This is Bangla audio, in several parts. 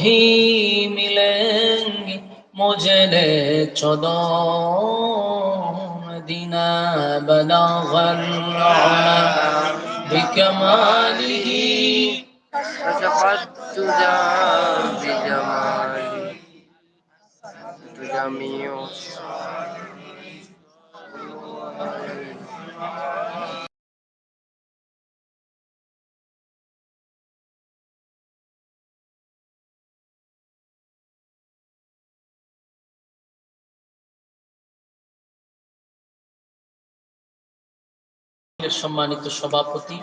वही मिलेंगे मुझे ले चलो मदीना बना بكماله فشقدت بجماله جميع সম্মানিত সভাপতি।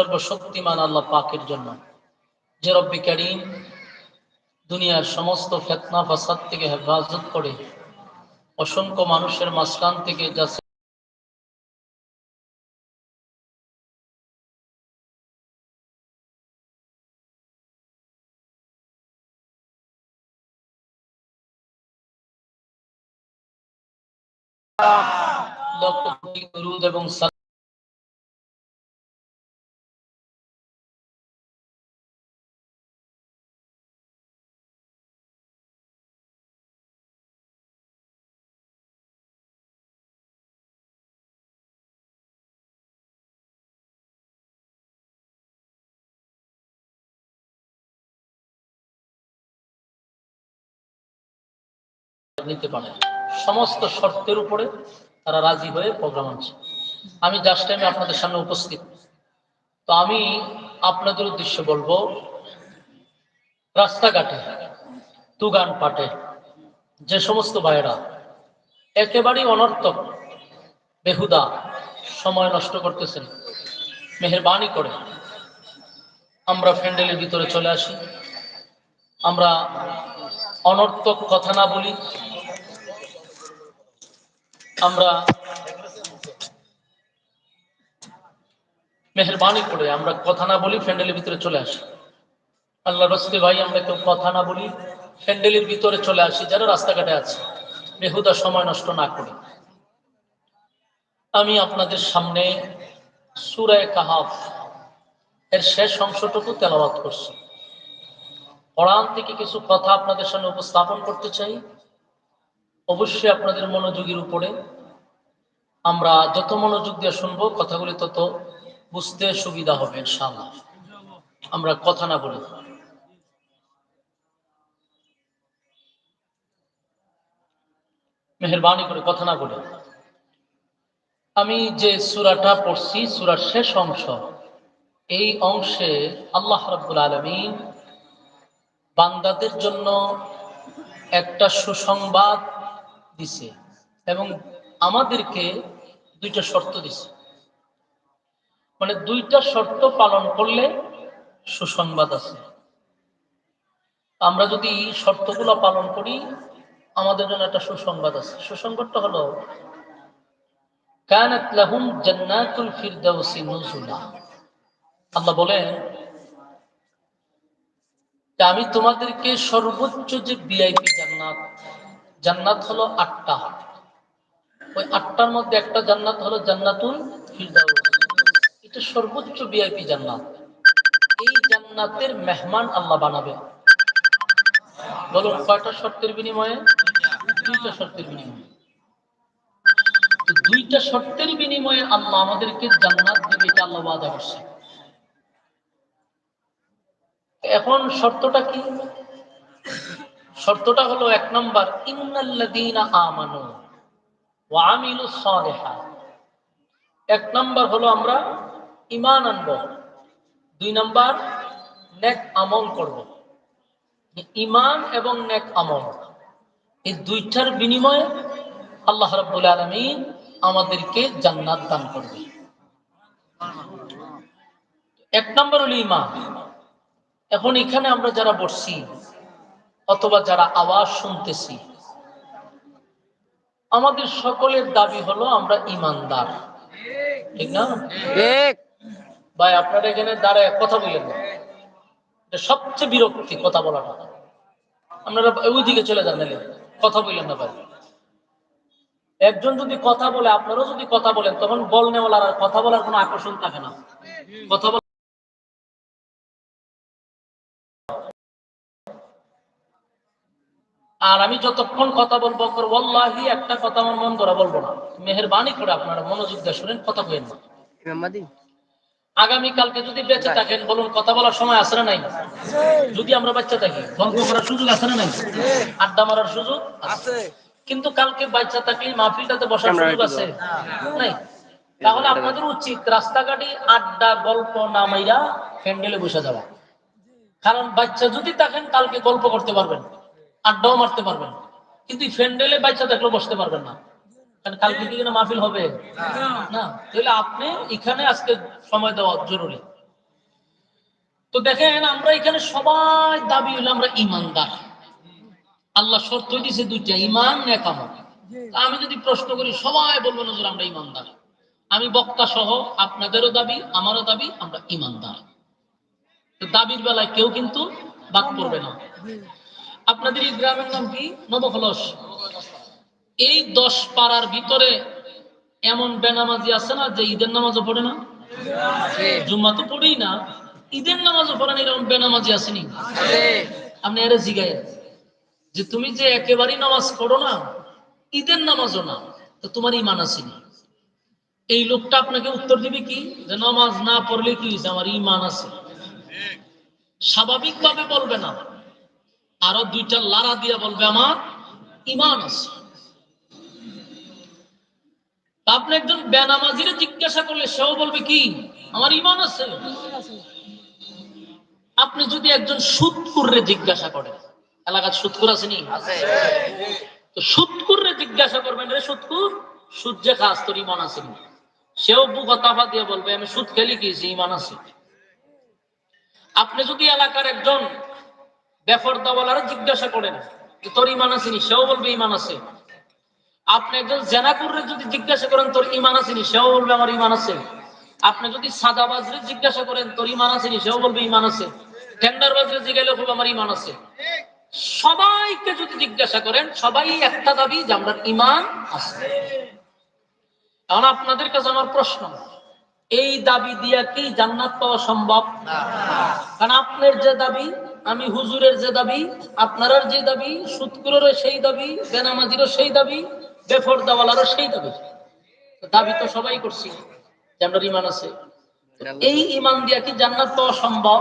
সর্বশক্তিমান আল্লাহ পাকের জন্য। যে রব্বি করিম দুনিয়ার সমস্ত ফেতনা, ফাসাদ থেকে হেফাজত করে অসংখ্য মানুষের মাঝখান থেকে যা লক্ষ কোটি এবং নিতে পারে সমস্ত শর্তের উপরে তারা রাজি হয়ে প্রোগ্রাম আনছে। আমি জাস্ট টাইমে আপনাদের সামনে উপস্থিত। তো আমি আপনাদের উদ্দেশ্যে বলব, রাস্তাঘাটে তুগান পাটে যে সমস্ত ভাইয়েরা একেবারেই অনর্থক, বেহুদা, সময় নষ্ট করতেছেন, মেহরবানি করে, আমরা ফ্যান্ডেলের ভিতরে চলে আসি। আমরা অনর্থক কথা না বলি আমরা মেহরবানি করে আমরা কথা না বলি ফ্যান্ডেলের ভিতরে চলে আসি। আল্লাহ রসকে ভাই, আমরা কেউ কথা না বলি ফ্যান্ডেলের ভিতরে চলে আসি, যারা রাস্তাঘাটে আছে, বেহুদা সময় নষ্ট না করে। আমি আপনাদের সামনে সুরায় কাহাফ এর শেষ অংশটুকু তেলাবাত করছি। কোরআন থেকে কিছু কথা আপনাদের সামনে উপস্থাপন করতে চাই। অবশ্যই আপনাদের মনোযোগের উপরে আমরা যত মনোযোগ দিয়ে শুনব, কথাগুলি তত বুঝতে সুবিধা হবে, ইনশাআল্লাহ। আমরা কথা না বলি। মেহরবানি করে কথা না বলি। আমি যে সুরাটা পড়ছি, সুরার শেষ অংশ, এই অংশে আল্লাহ রাব্বুল আলমী বান্দাদের জন্য একটা সুসংবাদ দিছে এবং আমাদেরকে দুইটা শর্ত দিছে। মানে দুইটা শর্ত পালন করলে সুসংবাদ আছে। আমরা যদি শর্তগুলো পালন করি, আমাদের জন্য একটা সুসংবাদ আছে। সুসংবাদটা হলো আল্লাহ বলেন আমি তোমাদেরকে সর্বোচ্চ যে বিআইপি জান্নাত জান্নাত হলো আটটা ওই আটটার মধ্যে একটা জান্নাত হলো জান্নাতুল এটা সর্বোচ্চ ভিআইপি জান্নাত। এই জান্নাতের মেহমান আল্লাহ বানাবে। বলুন, কয়টা শর্তের বিনিময়ে? দুইটা শর্তের বিনিময়ে। দুইটা শর্তের বিনিময়ে আল্লাহ আমাদেরকে জান্নাত দিবে, এটা আল্লাহ ওয়াদা করছে। এখন শর্তটা কি? শর্তটা হলো এক নম্বর আমানু ওয়া সালিহাত এক নম্বর হলো আমরা ইমান আনব। দুই নম্বর, নেক আমল করব। ইমান এবং নেক আমল, এই দুইটার বিনিময়ে আল্লাহ রাব্বুল আলামিন আমাদেরকে জান্নাত দান করবে। এক নম্বর হলো ঈমান। এখন এখানে আমরা যারা বসছি অথবা যারা আওয়াজ শুনতেছি। আমাদের সকলের দাবি হলো আমরা ইমানদার। ঠিক না? ভাই আপনারা এখানে দাঁড়ায় কথা বললেন না। এটা সবচেয়ে বিরক্তি কথা বলাটা আপনারা ওই দিকে চলে যান কথা বললেন না ভাই। একজন যদি কথা বলে আপনারাও যদি কথা বলেন তখন বল নেওয়ালার আর কথা বলার কোনো আকর্ষণ থাকে না। কথা আর আমি যতক্ষণ কথা বলব ওয়াল্লাহি একটা কথা আমার মন করা বলব না। মেহরবানি করে আপনারা মনোযোগ দিয়ে শুনেন কথা বলেন না। আগামী কালকে যদি বেঁচে থাকেন বলুন কথা বলার সময় না নাই? যদি আমরা বাচ্চা থাকি গল্প করার সুযোগ না নাই? আড্ডা মারার সুযোগ আছে। কিন্তু কালকে বাচ্চা থাকলে মাহফিলটাতে বসার সুযোগ আছে। নাই? তাহলে আপনাদের উচিত রাস্তাঘাটে আড্ডা গল্প না মাইরা প্যান্ডেলে বসে যাওয়া। কারণ বাচ্চা যদি থাকেন কালকে গল্প করতে পারবেন। আড্ডাও মারতে পারবেন কিন্তু ফ্যান্ডেলে বাচ্চা থাকলেও বসতে পারবেন না। কারণ কালকে কি কিনা মাহফিল হবে। না। তাহলে আপনি এখানে আজকে সময় দেওয়া জরুরি। তো দেখেন আমরা এখানে সবাই দাবি হলো আমরা ইমানদার। আল্লাহ শর্ত দিয়েছে দুইটা ইমান এক আমল তা আমি যদি প্রশ্ন করি সবাই বলব নজর আমরা ইমানদার আমি বক্তা সহ আপনাদেরও দাবি আমারও দাবি আমরা ইমানদার দাবির বেলায় কেউ কিন্তু বাদ পড়বে না। আপনাদের এই গ্রামের নাম কি? নবখলস এই দশ পাড়ার ভিতরে এমন বেনামাজি আছে না যে ঈদের নামাজও পড়ে না? জুম্মা তো পড়েই না। ঈদের নামাজও পড়ে না এরকম বেনামাজি আসেনি আপনি এর জিগাই যে তুমি যে একেবারেই নামাজ পড়ো না ঈদের নামাজও না তো তোমার ইমান আসেনি এই লোকটা আপনাকে উত্তর দিবে কি? যে নামাজ না পড়লে কি আমার ইমান আছে। স্বাভাবিকভাবে বলবে না। আরও দুইটা লারা দিয়া বলবে আমার ইমান আছে। আপনি একজন বেনামাজিরে জিজ্ঞাসা করলে সেও বলবে কি, আমার ইমান আছে। আপনি যদি একজন সুৎকুররে জিজ্ঞাসা করেন, এলাকার সুৎকুর আসেনি তো সুৎকুররে জিজ্ঞাসা করবেন রে সুৎকুর সুদ যে খাস, তোর ইমান আসেনি সেও বুকা তাফা দিয়ে বলবে, আমি সুদ খেলি গিয়েছি ইমান আছে। আপনি যদি এলাকার একজন বেফরদাওয়ালারে জিজ্ঞাসা করেন তোর ইমান আসেনি সেও বলবে ইমান আছে। আপনি একজন জেনাকুরে যদি জিজ্ঞাসা করেন তোর ইমান আসেনি সেও বলবে আমার ইমান আছে। আপনি যদি সাদাবাজরে জিজ্ঞাসা করেন তোর ইমান আসেনি সেও বলবে ইমান আছে। জিজ্ঞাসা বলবে আমার ইমান আছে। সবাইকে যদি জিজ্ঞাসা করেন সবাই একটা দাবি যে আমরা ইমান আছে। এখন আপনাদের কাছে আমার প্রশ্ন এই দাবি দিয়া কি জান্নাত পাওয়া সম্ভব? না। কারণ আপনার যে দাবি আমি হুজুরের যে দাবি আপনার যে দাবি সুৎকুরেরও সেই দাবি বেনামাজিরও সেই দাবি বেফরদাওয়ালারও সেই দাবি। দাবি তো সবাই করছি যে আমরা ইমান আছে। এই ইমান দিয়া কি জান্নাত পাওয়া সম্ভব?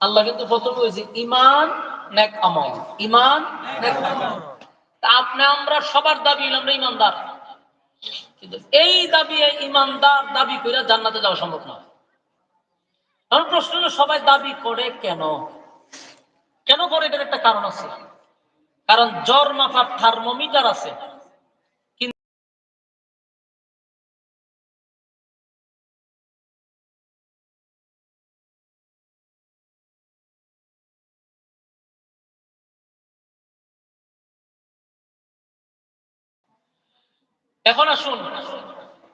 আল্লাহ কিন্তু প্রথমে বলছে ইমান নেক আমল। ইমান নেক আমল। তা আপনি আমরা সবার দাবি আমরা ইমানদার কিন্তু এই দাবি ইমানদার দাবি করে জান্নাতে যাওয়া সম্ভব না। এখন প্রশ্ন হলো, সবাই দাবি করে কেন? কেন করে? এটার একটা কারণ আছে। কারণ জ্বর মাপার থার্মোমিটার আছে। এখন আসুন,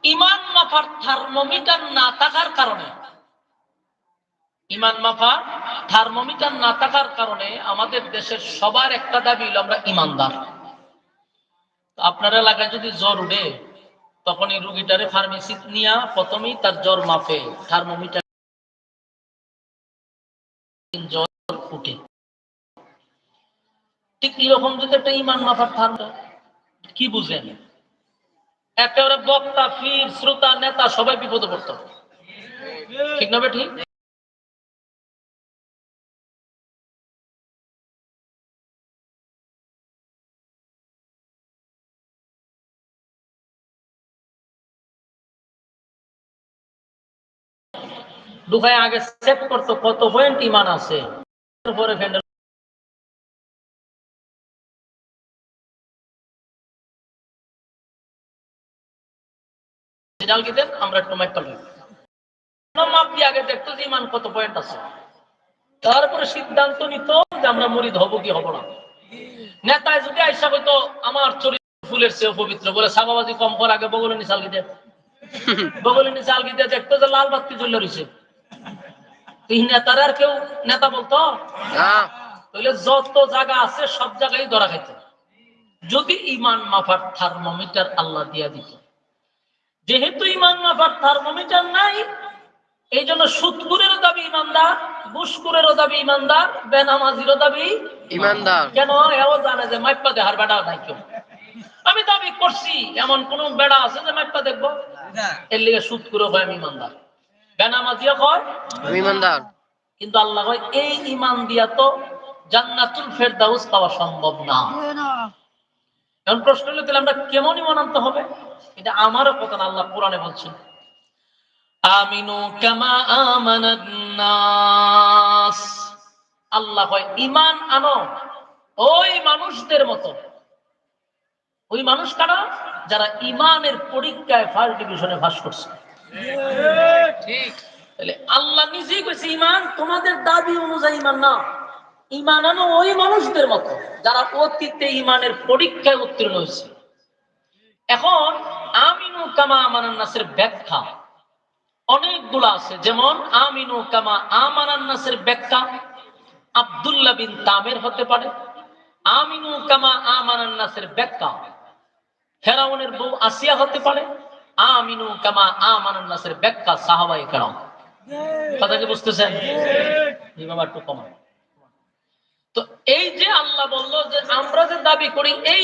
ইমান মাপার থার্মোমিটার না থাকার কারণে ইমান মাফা থার্মোমিটার না থাকার কারণে আমাদের দেশের সবার একটা দাবি হলো আমরা ইমানদার। আপনার এলাকায় যদি জ্বর উঠে, তখন এই রুগীটারে ফার্মেসি নিয়ে প্রথমেই তার জ্বর মাপে থার্মোমিটার জ্বর উঠে। ঠিক এরকম যদি একটা ইমান মাফার থার্মো কি বুঝেন একেবারে বক্তা ফির শ্রোতা, নেতা সবাই বিপদে পড়তো। ঠিক না ঠিক? দুখায় আগে চেক করতো কত পয়েন্ট ইমান আছে। পরে ফ্যান্ডেল রেজাল্ট দিতেন আমরা একটু মাইক মাপ দিয়ে আগে দেখতো যে ইমান কত পয়েন্ট আছে। তারপরে সিদ্ধান্ত নিত যে আমরা মরিদ হব কি হব না। নেতায় যদি আইসা হয়তো আমার চরিত্র ফুলের চেয়ে পবিত্র বলে সাবাবাজি কম কর আগে বগলে নিশাল গিয়ে বগলে নিশাল গিয়ে দেখতো যে লাল বাতি জ্বলে রয়েছে এই নেতার আর কেউ নেতা বলতো? তাহলে যত জায়গা আছে সব জায়গায় ধরা খাইত। যদি ইমান মাফার থার্মোমিটার আল্লাহ দিয়া দিত। যেহেতু ইমান মাফার থার্মোমিটার নাই এই জন্য সুৎকুরেরও দাবি ইমানদার বুসকুরেরও দাবি ইমানদার বেনামাজিরও দাবি ইমানদার। কেন? এও জানে যে মাইপা দেহার বেড়া নাই কেউ। আমি দাবি করছি এমন কোন বেড়া আছে যে মাইপা দেখব? এর লিগে সুদ করে হয় আমি ইমানদার। বেনামাজিও কয়? ইমানদার। কিন্তু আল্লাহ কয় এই ইমান দিয়া তো জান্নাতুল ফেরদাউস পাওয়া সম্ভব না। এখন প্রশ্ন হলো তাহলে আমরা কেমন ইমান আনতে হবে? এটা আমারও কথা না আল্লাহ কোরআনে বলছেন। আমিনু কামা আমানান নাস। আল্লাহ কয় ইমান আনো ওই মানুষদের মতো। ওই মানুষ কারা? যারা ইমানের পরীক্ষায় ফার্স্ট ডিভিশনে ভাস করছে। আল্লাহ নিজেই কইছে ইমান তোমাদের দাবি অনুযায়ী ইমান না। ইমান আনো ওই মানুষদের মতো যারা অতীতে ইমানের পরীক্ষায় উত্তীর্ণ হয়েছে। এখন আমিনু কামা আমানান নাসের ব্যাখ্যা। অনেকগুলো আছে, যেমন আমিনু কামা আমানান নাসের ব্যাখ্যা আব্দুল্লাহ বিন তামের হতে পারে। আমিনু কামা আমানান নাসের ব্যাখ্যা ফেরাউনের বউ আসিয়া হতে পারে। আমিনু কামা আমানান নাসের ব্যাখ্যা সাহাবায়ে কেরাম। কথা কি বুঝতেছেন? এই বাবা একটু কমান। তো এই যে আল্লাহ বলল যে আমরা যে দাবি করি এই